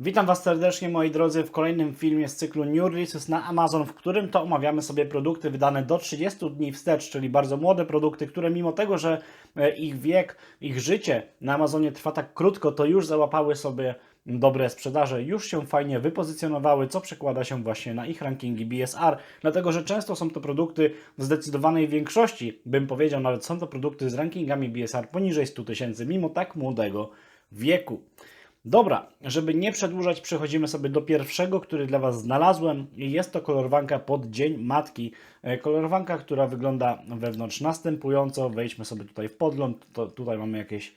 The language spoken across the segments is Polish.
Witam Was serdecznie moi drodzy w kolejnym filmie z cyklu New Releases na Amazon, w którym to omawiamy sobie produkty wydane do 30 dni wstecz, czyli bardzo młode produkty, które mimo tego, że e, ich wiek, ich życie na Amazonie trwa tak krótko, to już załapały sobie dobre sprzedaże, już się fajnie wypozycjonowały, co przekłada się właśnie na ich rankingi BSR, dlatego że często są to produkty w zdecydowanej większości, bym powiedział, nawet są to produkty z rankingami BSR poniżej 100 tysięcy, mimo tak młodego wieku. Dobra, żeby nie przedłużać, przechodzimy sobie do pierwszego, który dla Was znalazłem. Jest to kolorowanka pod Dzień Matki. E, Kolorowanka, która wygląda wewnątrz następująco. Wejdźmy sobie tutaj w podgląd. To, tutaj mamy jakieś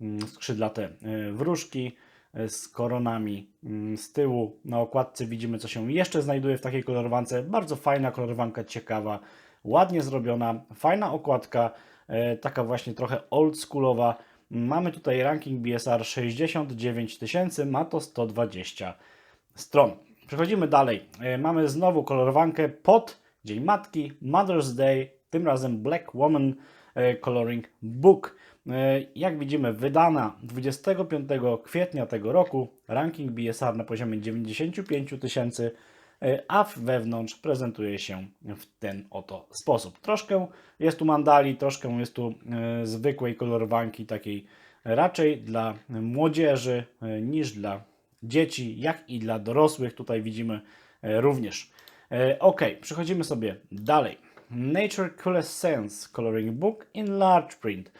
mm, skrzydlate e, wróżki e, z koronami mm, z tyłu. Na okładce widzimy, co się jeszcze znajduje w takiej kolorowance. Bardzo fajna kolorowanka, ciekawa, ładnie zrobiona, fajna okładka, taka właśnie trochę oldschoolowa. Mamy tutaj ranking BSR 69 tysięcy, ma to 120 stron. Przechodzimy dalej. E, Mamy znowu kolorowankę pod Dzień Matki, Mother's Day, tym razem Black Woman e, Coloring Book. E, Jak widzimy, wydana 25 kwietnia tego roku, ranking BSR na poziomie 95 tysięcy, a wewnątrz prezentuje się w ten oto sposób. Troszkę jest tu mandali, troszkę jest tu e, zwykłej kolorowanki, takiej raczej dla młodzieży e, niż dla dzieci, jak i dla dorosłych. Tutaj widzimy e, również. E, Ok, przechodzimy sobie dalej. Nature Coolest Sense Coloring Book in Large Print,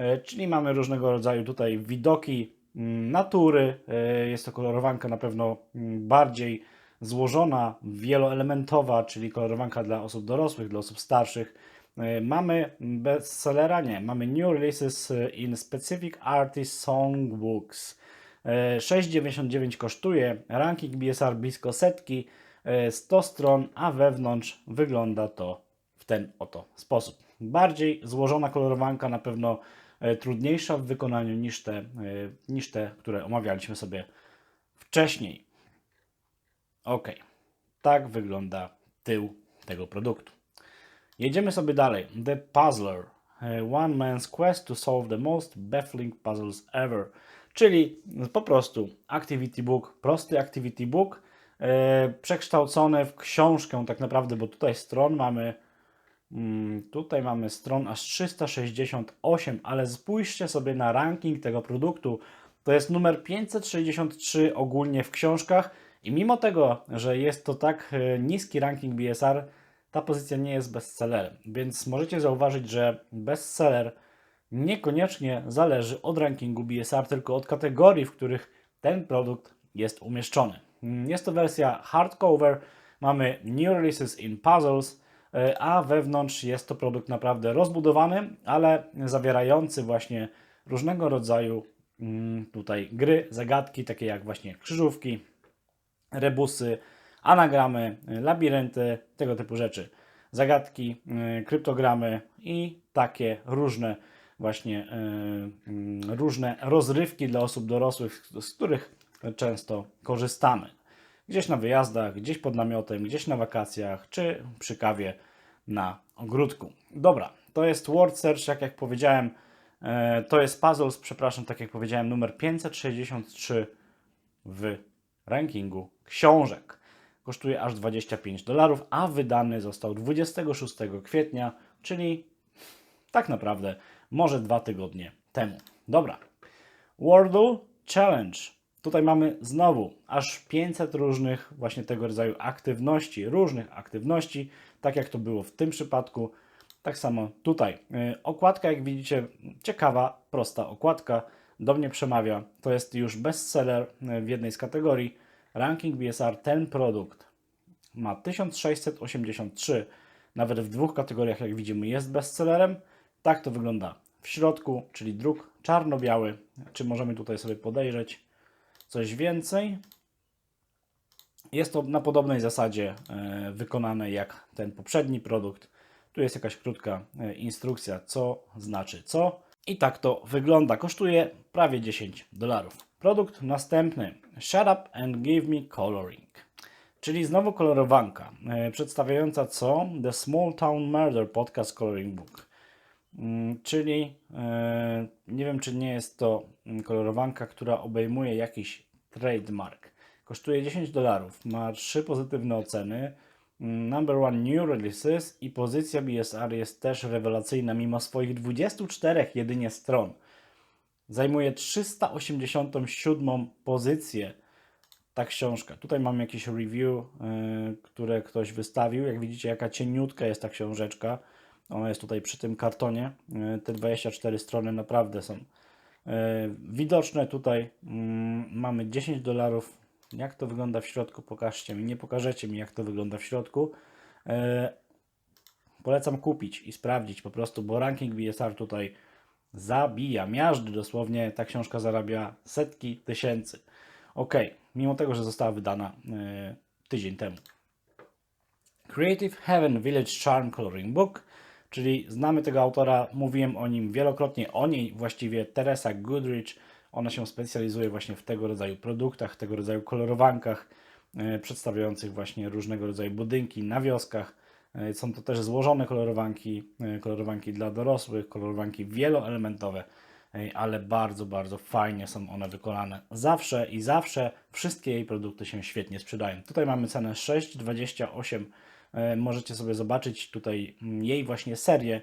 E, czyli mamy różnego rodzaju tutaj widoki mm, natury. E, Jest to kolorowanka na pewno mm, bardziej złożona, wieloelementowa, czyli kolorowanka dla osób dorosłych, dla osób starszych. E, Mamy bestsellera, nie, mamy new releases e, in specific artist songbooks. E, 6,99 kosztuje, ranking BSR blisko setki, e, 100 stron, a wewnątrz wygląda to w ten oto sposób. Bardziej złożona kolorowanka, na pewno e, trudniejsza w wykonaniu niż te, e, niż te które omawialiśmy sobie wcześniej. Ok, tak wygląda tył tego produktu. Jedziemy sobie dalej. The Puzzler. E, One man's quest to solve the most baffling puzzles ever. Czyli po prostu activity book, prosty activity book, e, przekształcony w książkę tak naprawdę, bo tutaj stron mamy mm, tutaj mamy stron aż 368, ale spójrzcie sobie na ranking tego produktu. To jest numer 563 ogólnie w książkach i mimo tego, że jest to tak e, niski ranking BSR, ta pozycja nie jest bestsellerem. Więc możecie zauważyć, że bestseller niekoniecznie zależy od rankingu BSR, tylko od kategorii, w których ten produkt jest umieszczony. Mm, Jest to wersja hardcover, mamy New Releases in Puzzles, e, a wewnątrz jest to produkt naprawdę rozbudowany, ale zawierający właśnie różnego rodzaju tutaj gry, zagadki, takie jak właśnie krzyżówki, rebusy, anagramy, y, labirynty, tego typu rzeczy. Zagadki, y, kryptogramy i takie różne właśnie y, mm, różne rozrywki dla osób dorosłych, z których często korzystamy. Gdzieś na wyjazdach, gdzieś pod namiotem, gdzieś na wakacjach, czy przy kawie na ogródku. Dobra, to jest Word Search, jak, jak powiedziałem, to jest Puzzles, przepraszam, tak jak powiedziałem, numer 563 w rankingu książek. Kosztuje aż 25 dolarów, a wydany został 26 kwietnia, czyli tak naprawdę może dwa tygodnie temu. Dobra. Wordle Challenge. Tutaj mamy znowu aż 500 różnych właśnie tego rodzaju aktywności, różnych aktywności, tak jak to było w tym przypadku. Tak samo tutaj. Yy, Okładka, jak widzicie, ciekawa, prosta okładka. Do mnie przemawia. To jest już bestseller yy, w jednej z kategorii. Ranking BSR, ten produkt ma 1683. Nawet w dwóch kategoriach, jak widzimy, jest bestsellerem. Tak to wygląda w środku, czyli druk czarno-biały. Czy możemy tutaj sobie podejrzeć coś więcej? Jest to na podobnej zasadzie e, wykonane jak ten poprzedni produkt. Tu jest jakaś krótka e, instrukcja, co znaczy co. I tak to wygląda. Kosztuje prawie 10 dolarów. Produkt następny. Shut up and give me coloring. Czyli znowu kolorowanka, e, przedstawiająca co? The Small Town Murder Podcast Coloring Book. Mm, Czyli e, nie wiem, czy nie jest to mm, kolorowanka, która obejmuje jakiś trademark. Kosztuje 10 dolarów. Ma trzy pozytywne oceny. Number one new releases i pozycja BSR jest też rewelacyjna, mimo swoich 24 jedynie stron. Zajmuje 387 pozycję ta książka. Tutaj mamy jakieś review, yy, które ktoś wystawił. Jak widzicie, jaka cieniutka jest ta książeczka. Ona jest tutaj przy tym kartonie. Yy, te 24 strony naprawdę są yy, widoczne. Tutaj mm, mamy 10 dolarów. Jak to wygląda w środku? Pokażcie mi. Nie pokażecie mi, jak to wygląda w środku. Yy, polecam kupić i sprawdzić po prostu, bo ranking BSR tutaj zabija, miażdży dosłownie. Ta książka zarabia setki tysięcy. Ok, mimo tego, że została wydana e, tydzień temu. Creative Heaven Village Charm Coloring Book, czyli znamy tego autora, mówiłem o nim wielokrotnie, o niej właściwie Teresa Goodrich. Ona się specjalizuje właśnie w tego rodzaju produktach, tego rodzaju kolorowankach, e, przedstawiających właśnie różnego rodzaju budynki na wioskach. E, Są to też złożone kolorowanki, e, kolorowanki dla dorosłych, kolorowanki wieloelementowe, ale bardzo, bardzo fajnie są one wykonane. Zawsze i zawsze wszystkie jej produkty się świetnie sprzedają. Tutaj mamy cenę 6,28. E, Możecie sobie zobaczyć tutaj mm, jej właśnie serię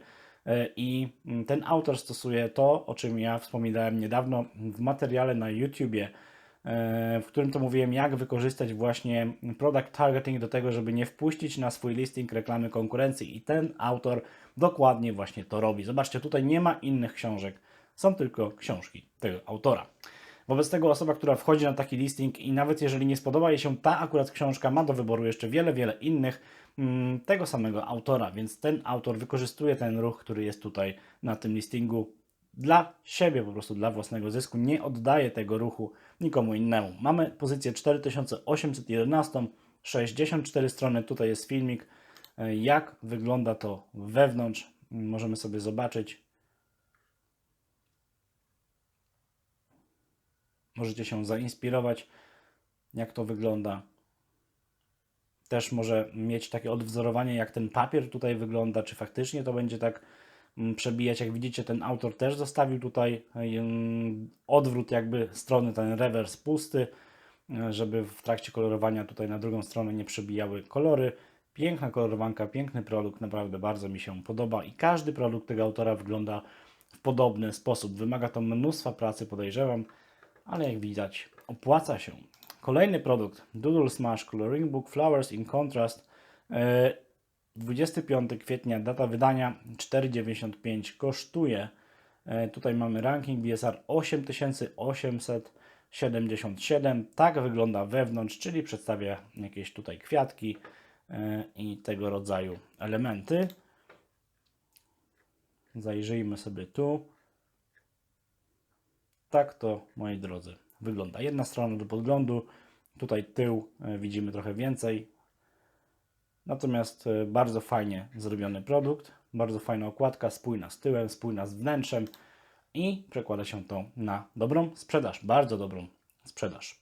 i mm, ten autor stosuje to, o czym ja wspominałem niedawno w materiale na YouTubie, e, w którym to mówiłem, jak wykorzystać właśnie product targeting do tego, żeby nie wpuścić na swój listing reklamy konkurencji. I ten autor dokładnie właśnie to robi. Zobaczcie, tutaj nie ma innych książek, są tylko książki tego autora. Wobec tego osoba, która wchodzi na taki listing i nawet jeżeli nie spodoba jej się ta akurat książka, ma do wyboru jeszcze wiele, wiele innych tego samego autora, więc ten autor wykorzystuje ten ruch, który jest tutaj na tym listingu dla siebie, po prostu dla własnego zysku, nie oddaje tego ruchu nikomu innemu. Mamy pozycję 4811, 64 strony, tutaj jest filmik, e, jak wygląda to wewnątrz, możemy sobie zobaczyć. Możecie się zainspirować, jak to wygląda. Też może mieć takie odwzorowanie, jak ten papier tutaj wygląda, czy faktycznie to będzie tak mm, przebijać. Jak widzicie, ten autor też zostawił tutaj ym, odwrót jakby strony, ten rewers pusty, e, żeby w trakcie kolorowania tutaj na drugą stronę nie przebijały kolory. Piękna kolorowanka, piękny produkt, naprawdę bardzo mi się podoba i każdy produkt tego autora wygląda w podobny sposób. Wymaga to mnóstwa pracy, podejrzewam, ale jak widać, opłaca się. Kolejny produkt, Doodle Smash Coloring Book Flowers in Contrast. E, 25 kwietnia, data wydania 4,95 kosztuje. E, Tutaj mamy ranking BSR 8877. Tak wygląda wewnątrz, czyli przedstawia jakieś tutaj kwiatki e, i tego rodzaju elementy. Zajrzyjmy sobie tu. Tak to, moi drodzy, wygląda. Jedna strona do podglądu, tutaj tył e, widzimy trochę więcej. Natomiast e, bardzo fajnie zrobiony produkt, bardzo fajna okładka, spójna z tyłem, spójna z wnętrzem i przekłada się to na dobrą sprzedaż, bardzo dobrą sprzedaż.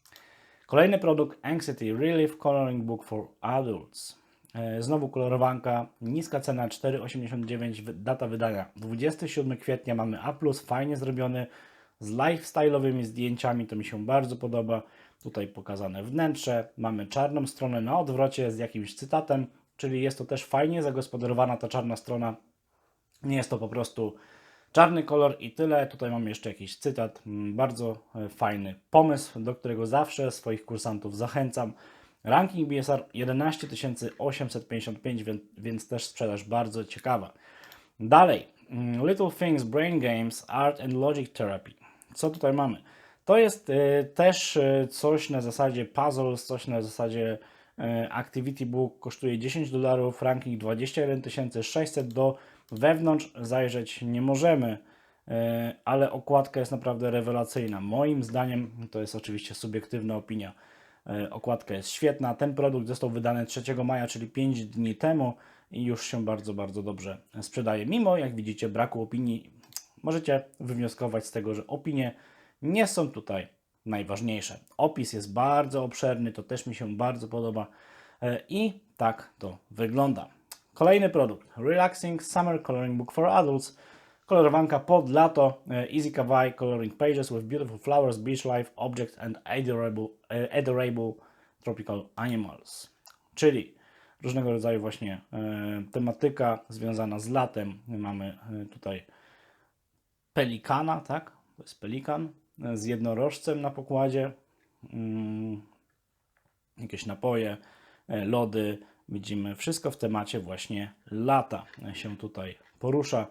Kolejny produkt Anxiety Relief Coloring Book for Adults. E, Znowu kolorowanka, niska cena 4,89, wy- data wydania 27 kwietnia, mamy A+, fajnie zrobiony, z lifestyle'owymi zdjęciami, to mi się bardzo podoba. Tutaj pokazane wnętrze, mamy czarną stronę na odwrocie z jakimś cytatem, czyli jest to też fajnie zagospodarowana ta czarna strona. Nie jest to po prostu czarny kolor i tyle. Tutaj mamy jeszcze jakiś cytat. Mm, Bardzo e, fajny pomysł, do którego zawsze swoich kursantów zachęcam. Ranking BSR 11855, więc, więc też sprzedaż bardzo ciekawa. Dalej, mm, Little Things Brain Games Art and Logic Therapy. Co tutaj mamy? To jest y, też y, coś na zasadzie puzzles, coś na zasadzie y, Activity Book, kosztuje 10 dolarów, ranking 21 600 do wewnątrz zajrzeć nie możemy, ale okładka jest naprawdę rewelacyjna. Moim zdaniem, to jest oczywiście subiektywna opinia, okładka jest świetna. Ten produkt został wydany 3 maja, czyli 5 dni temu i już się bardzo, bardzo dobrze sprzedaje. Mimo, jak widzicie, braku opinii, możecie wywnioskować z tego, że opinie nie są tutaj najważniejsze. Opis jest bardzo obszerny, to też mi się bardzo podoba E, i tak to wygląda. Kolejny produkt, Relaxing Summer Coloring Book for Adults. Kolorowanka pod lato, e, Easy Kawaii Coloring Pages with Beautiful Flowers, Beach Life, Objects and Adorable, e, adorable Tropical Animals, czyli różnego rodzaju właśnie tematyka związana z latem. Mamy tutaj pelikana, tak? To jest pelikan e, z jednorożcem na pokładzie. Mm, jakieś napoje, e, lody. Widzimy wszystko w temacie właśnie lata e, się tutaj porusza.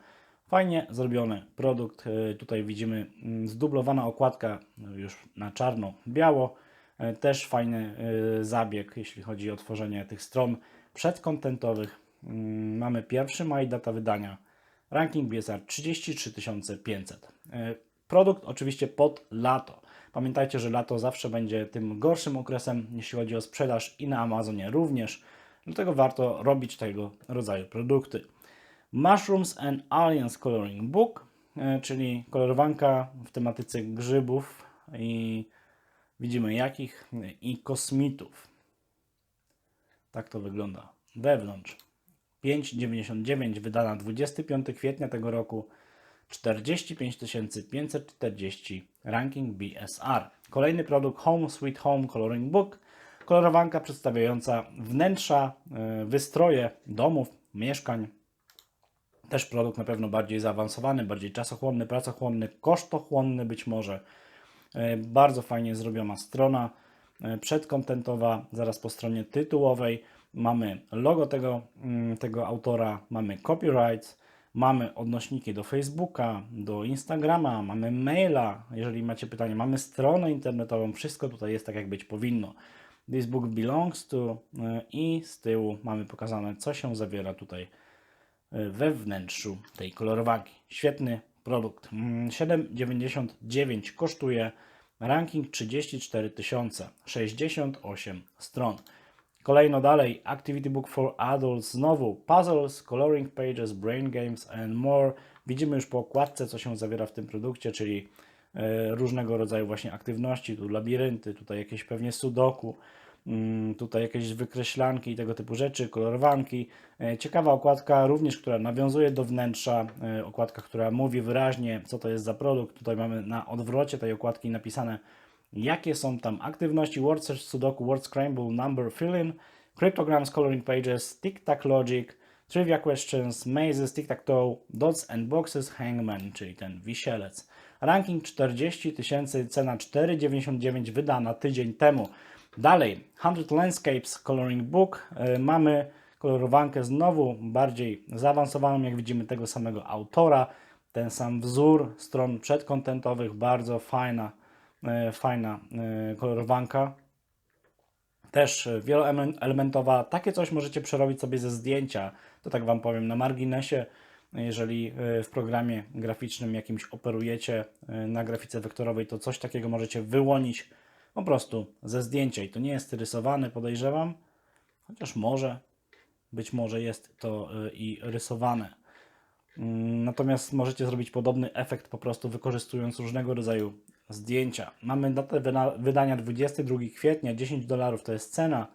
Fajnie zrobiony produkt. Tutaj widzimy mm, zdublowana okładka e, już na czarno-biało. Też fajny zabieg, jeśli chodzi o tworzenie tych stron przedkontentowych. Mm, Mamy pierwszy maj, data wydania. Ranking BSR 33 500. E, Produkt oczywiście pod lato. Pamiętajcie, że lato zawsze będzie tym gorszym okresem, jeśli chodzi o sprzedaż i na Amazonie również. Dlatego warto robić tego rodzaju produkty. Mushrooms and Aliens Coloring Book, e, czyli kolorowanka w tematyce grzybów i widzimy jakich i kosmitów. Tak to wygląda wewnątrz. 5,99 wydana 25 kwietnia tego roku. 45 540 ranking BSR. Kolejny produkt Home Sweet Home Coloring Book. Kolorowanka przedstawiająca wnętrza, e, wystroje domów, mieszkań. Też produkt na pewno bardziej zaawansowany, bardziej czasochłonny, pracochłonny, kosztochłonny być może. E, Bardzo fajnie zrobiona strona e, przedkontentowa, zaraz po stronie tytułowej mamy logo tego, mm, tego autora, mamy copyright, mamy odnośniki do Facebooka, do Instagrama, mamy maila, jeżeli macie pytanie, mamy stronę internetową, wszystko tutaj jest tak jak być powinno. This book belongs to e, i z tyłu mamy pokazane co się zawiera tutaj e, we wnętrzu tej kolorowanki. Świetny produkt. Mm, 7,99 kosztuje. Ranking 34 tysiące, 68 stron. Kolejno dalej, Activity Book for Adults, znowu puzzles, coloring pages, brain games and more. Widzimy już po okładce, co się zawiera w tym produkcie, czyli e, różnego rodzaju właśnie aktywności, tu labirynty, tutaj jakieś pewnie sudoku, mm, tutaj jakieś wykreślanki i tego typu rzeczy, kolorowanki. E, Ciekawa okładka również, która nawiązuje do wnętrza, e, okładka, która mówi wyraźnie, co to jest za produkt. Tutaj mamy na odwrocie tej okładki napisane, jakie są tam aktywności Word Search, Sudoku, Word Scramble, Number Fill-in, Cryptograms, Coloring Pages, Tic-Tac Logic, Trivia Questions, Mazes, Tic-Tac-Toe, Dots and Boxes, Hangman, czyli ten wisielec. Ranking 40 tysięcy, cena 4,99 wydana tydzień temu. Dalej, 100 Landscapes Coloring Book. E, Mamy kolorowankę znowu bardziej zaawansowaną, jak widzimy tego samego autora. Ten sam wzór stron przedkontentowych, bardzo fajna, fajna e, kolorowanka też e, wieloelementowa. Takie coś możecie przerobić sobie ze zdjęcia. To tak Wam powiem na marginesie. Jeżeli e, w programie graficznym jakimś operujecie e, na grafice wektorowej, to coś takiego możecie wyłonić po prostu ze zdjęcia. I to nie jest rysowane, podejrzewam, chociaż może, być może jest to e, i rysowane. Mm, Natomiast możecie zrobić podobny efekt po prostu wykorzystując różnego rodzaju zdjęcia. Mamy datę wydania 22 kwietnia, 10 dolarów to jest cena.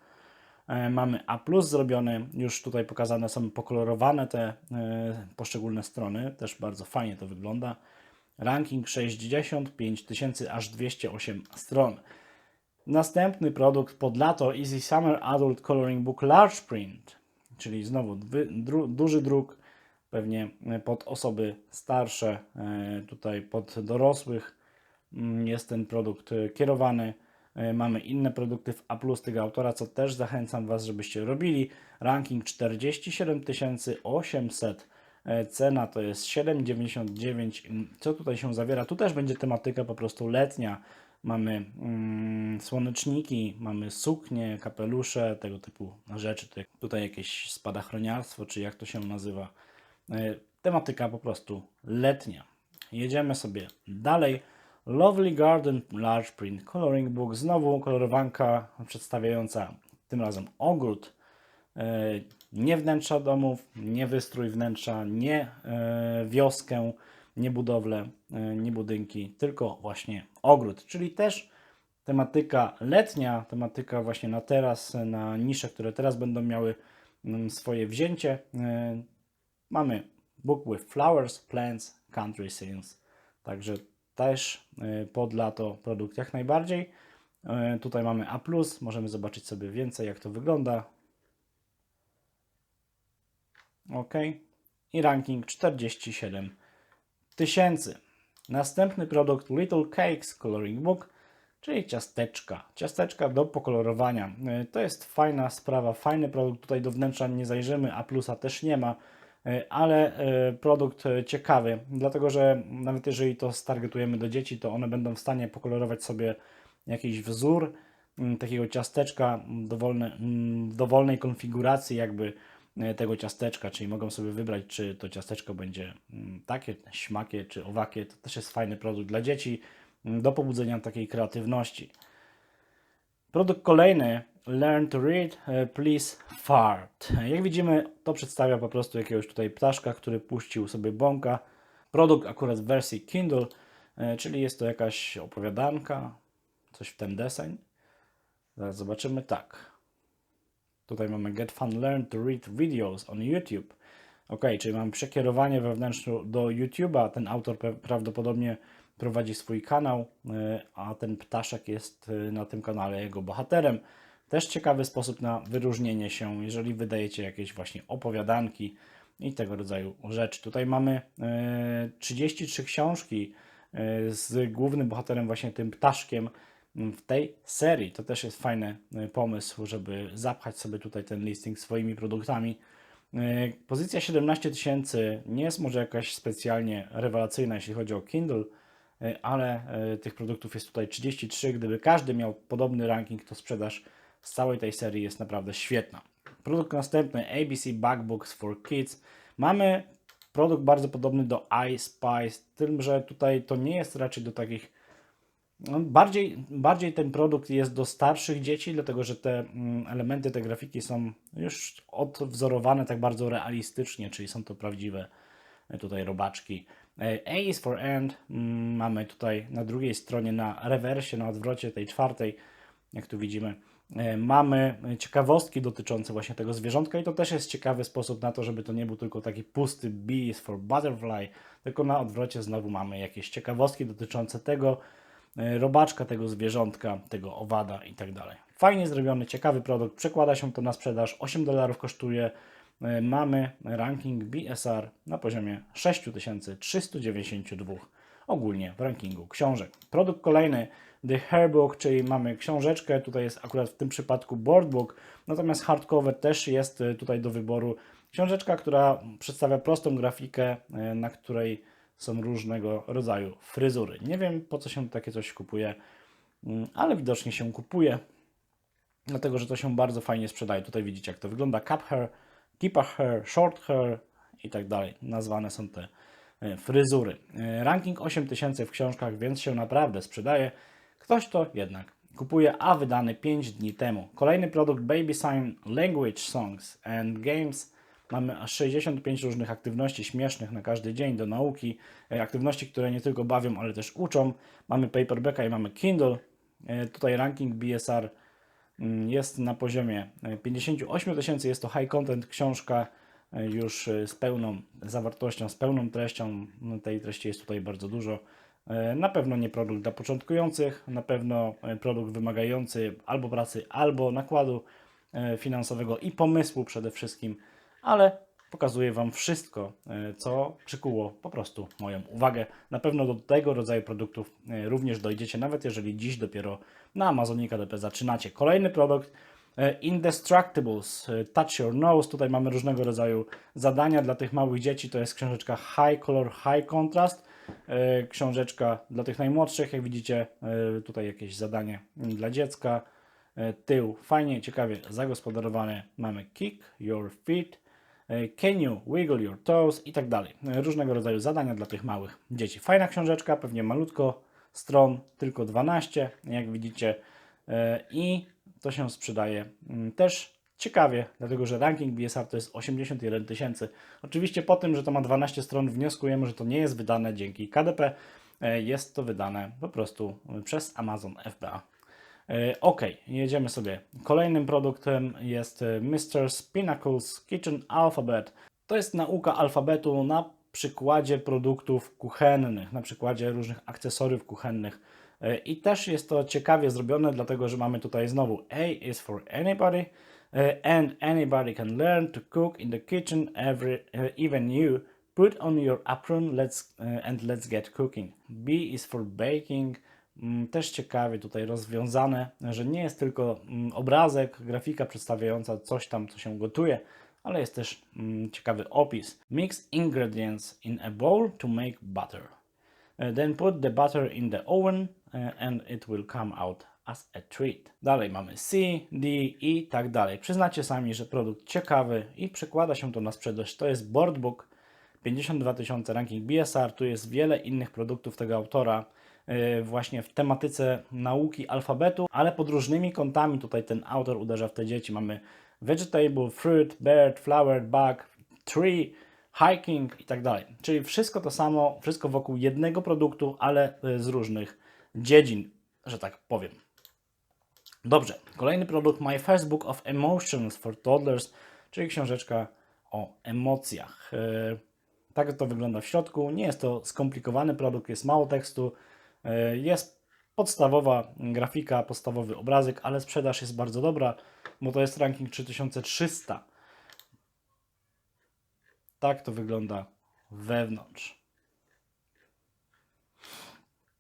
E, Mamy A zrobiony, już tutaj pokazane są pokolorowane te e, poszczególne strony, też bardzo fajnie to wygląda. Ranking 65 tysięcy, aż 208 stron. Następny produkt pod lato Easy Summer Adult Coloring Book Large Print, czyli znowu dru, duży druk, pewnie pod osoby starsze, e, tutaj pod dorosłych jest ten produkt e, kierowany. E, Mamy inne produkty w A tego autora, co też zachęcam Was, żebyście robili. Ranking 47 800. E, Cena to jest 7,99. Mm, Co tutaj się zawiera? Tu też będzie tematyka po prostu letnia. Mamy mm, słoneczniki, mamy suknie, kapelusze, tego typu rzeczy. Tutaj- jakieś spadachroniarstwo, czy jak to się nazywa. Tematyka po prostu letnia. Jedziemy sobie dalej. Lovely Garden Large Print Coloring Book. Znowu kolorowanka przedstawiająca tym razem ogród. E, Nie wnętrza domów, nie wystrój wnętrza, nie e, wioskę, nie budowlę, e, nie budynki, tylko właśnie ogród. Czyli też tematyka letnia, tematyka właśnie na teraz, na nisze, które teraz będą miały mm, swoje wzięcie. Mamy Book with Flowers, Plants, Country Scenes. Także też y, pod lato produkt jak najbardziej. E, Tutaj mamy A, możemy zobaczyć sobie więcej, jak to wygląda. OK. I ranking 47 tysięcy. Następny produkt Little Cakes Coloring Book, czyli ciasteczka. Ciasteczka do pokolorowania. E, To jest fajna sprawa, fajny produkt. Tutaj do wnętrza nie zajrzymy, a plusa też nie ma, ale e, produkt e, ciekawy, dlatego że nawet jeżeli to stargetujemy do dzieci, to one będą w stanie pokolorować sobie jakiś wzór mm, takiego ciasteczka mm, dowolne, mm, w dowolnej konfiguracji jakby e, tego ciasteczka, czyli mogą sobie wybrać, czy to ciasteczko będzie mm, takie, śmakie, czy owakie. To też jest fajny produkt dla dzieci mm, do pobudzenia takiej kreatywności. Produkt kolejny, Learn to Read, e, Please Fart. Jak widzimy, to przedstawia po prostu jakiegoś tutaj ptaszka, który puścił sobie bąka. Produkt akurat w wersji Kindle, e, czyli jest to jakaś opowiadanka, coś w ten deseń. Zaraz zobaczymy. Tak. Tutaj mamy Get Fun Learn to Read Videos on YouTube. Ok, czyli mamy przekierowanie wewnętrzne do YouTube'a. Ten autor prawdopodobnie prowadzi swój kanał, y, a ten ptaszek jest na tym kanale jego bohaterem. Też ciekawy sposób na wyróżnienie się, jeżeli wydajecie jakieś właśnie opowiadanki i tego rodzaju rzeczy. Tutaj mamy y, 33 książki y, z głównym bohaterem, właśnie tym ptaszkiem w tej serii. To też jest fajny y, pomysł, żeby zapchać sobie tutaj ten listing swoimi produktami. Pozycja 17 tysięcy nie jest może jakaś specjalnie rewelacyjna, jeśli chodzi o Kindle, ale tych produktów jest tutaj 33. Gdyby każdy miał podobny ranking, to sprzedaż z całej tej serii jest naprawdę świetna. Produkt następny ABC Backbooks for Kids. Mamy produkt bardzo podobny do iSpy, z tym, że tutaj to nie jest raczej do takich no, bardziej, bardziej ten produkt jest do starszych dzieci, dlatego że te mm, elementy, te grafiki są już odwzorowane tak bardzo realistycznie, czyli są to prawdziwe e, tutaj robaczki. E, A is for end. mm, Mamy tutaj na drugiej stronie, na rewersie, na odwrocie tej czwartej, jak tu widzimy, e, mamy ciekawostki dotyczące właśnie tego zwierzątka i to też jest ciekawy sposób na to, żeby to nie był tylko taki pusty B is for butterfly, tylko na odwrocie znowu mamy jakieś ciekawostki dotyczące tego, e, robaczka tego zwierzątka, tego owada i tak dalej. Fajnie zrobiony, ciekawy produkt, przekłada się to na sprzedaż, 8 dolarów kosztuje. E, Mamy ranking BSR na poziomie 6392 ogólnie w rankingu książek. Produkt kolejny The Hairbook, czyli mamy książeczkę, tutaj jest akurat w tym przypadku boardbook, natomiast hardcover też jest e, tutaj do wyboru. Książeczka, która przedstawia prostą grafikę, e, na której są różnego rodzaju fryzury. Nie wiem po co się takie coś kupuje, mm, ale widocznie się kupuje, dlatego że to się bardzo fajnie sprzedaje. Tutaj widzicie jak to wygląda. Cap hair, keeper hair, short hair i tak dalej. Nazwane są te e, fryzury. Ranking 8000 w książkach, więc się naprawdę sprzedaje. Ktoś to jednak kupuje, a wydany 5 dni temu. Kolejny produkt Baby Sign Language Songs and Games. Mamy aż 65 różnych aktywności śmiesznych na każdy dzień do nauki. E, Aktywności, które nie tylko bawią, ale też uczą. Mamy paperbacka i mamy Kindle. E, Tutaj ranking BSR mm, jest na poziomie e, 58 tysięcy. Jest to high content książka e, już e, z pełną zawartością, z pełną treścią. No, Tej treści jest tutaj bardzo dużo. E, Na pewno nie produkt dla początkujących, na pewno e, produkt wymagający albo pracy, albo nakładu e, finansowego i pomysłu przede wszystkim, ale pokazuję Wam wszystko, co przykuło po prostu moją uwagę. Na pewno do tego rodzaju produktów również dojdziecie, nawet jeżeli dziś dopiero na Amazonie KDP zaczynacie. Kolejny produkt Indestructibles, Touch Your Nose. Tutaj mamy różnego rodzaju zadania dla tych małych dzieci. To jest książeczka High Color, High Contrast. E, Książeczka dla tych najmłodszych. Jak widzicie, e, tutaj jakieś zadanie dla dziecka. E, Tył fajnie, ciekawie zagospodarowane. Mamy Kick Your Feet. Can you wiggle your toes i tak dalej. Różnego rodzaju zadania dla tych małych dzieci. Fajna książeczka, pewnie malutko stron, tylko 12, jak widzicie. I to się sprzedaje mm, też ciekawie, dlatego że ranking BSR to jest 81 tysięcy. Oczywiście po tym, że to ma 12 stron, wnioskujemy, że to nie jest wydane dzięki KDP. E, Jest to wydane po prostu przez Amazon FBA. E, Ok, jedziemy sobie. Kolejnym produktem jest e, Mr. Pinnacles Kitchen Alphabet. To jest nauka alfabetu na przykładzie produktów kuchennych, na przykładzie różnych akcesoriów kuchennych. I też jest to ciekawie zrobione, dlatego że mamy tutaj znowu A is for anybody and anybody can learn to cook in the kitchen every e, even you put on your apron let's e, and let's get cooking. B is for baking. Mm, Też ciekawie tutaj rozwiązane, że nie jest tylko mm, obrazek, grafika przedstawiająca coś tam, co się gotuje, ale jest też mm, ciekawy opis. Mix ingredients in a bowl to make butter. Uh, Then put the butter in the oven uh, and it will come out as a treat. Dalej mamy C, D i tak dalej. Przyznacie sami, że produkt ciekawy i przekłada się to na sprzedaż. To jest Boardbook 52 tysiące ranking BSR. Tu jest wiele innych produktów tego autora yy, właśnie w tematyce nauki alfabetu, ale pod różnymi kątami tutaj ten autor uderza w te dzieci. Mamy vegetable, fruit, bird, flower, bug, tree, hiking i tak dalej. Czyli wszystko to samo, wszystko wokół jednego produktu, ale y, z różnych dziedzin, że tak powiem. Dobrze, kolejny produkt My First Book of Emotions for Toddlers, czyli książeczka o emocjach. Y, Tak to wygląda w środku. Nie jest to skomplikowany produkt, jest mało tekstu, y, jest podstawowa grafika, podstawowy obrazek, ale sprzedaż jest bardzo dobra, bo to jest ranking 3300. Tak to wygląda wewnątrz.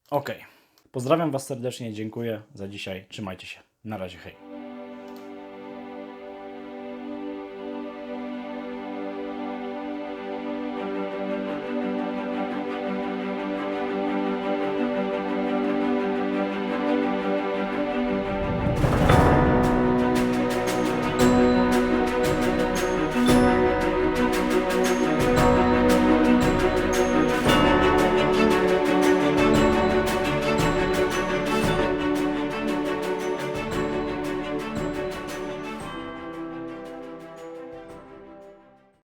Ok. Pozdrawiam Was serdecznie, dziękuję za dzisiaj. Trzymajcie się. Na razie, hej.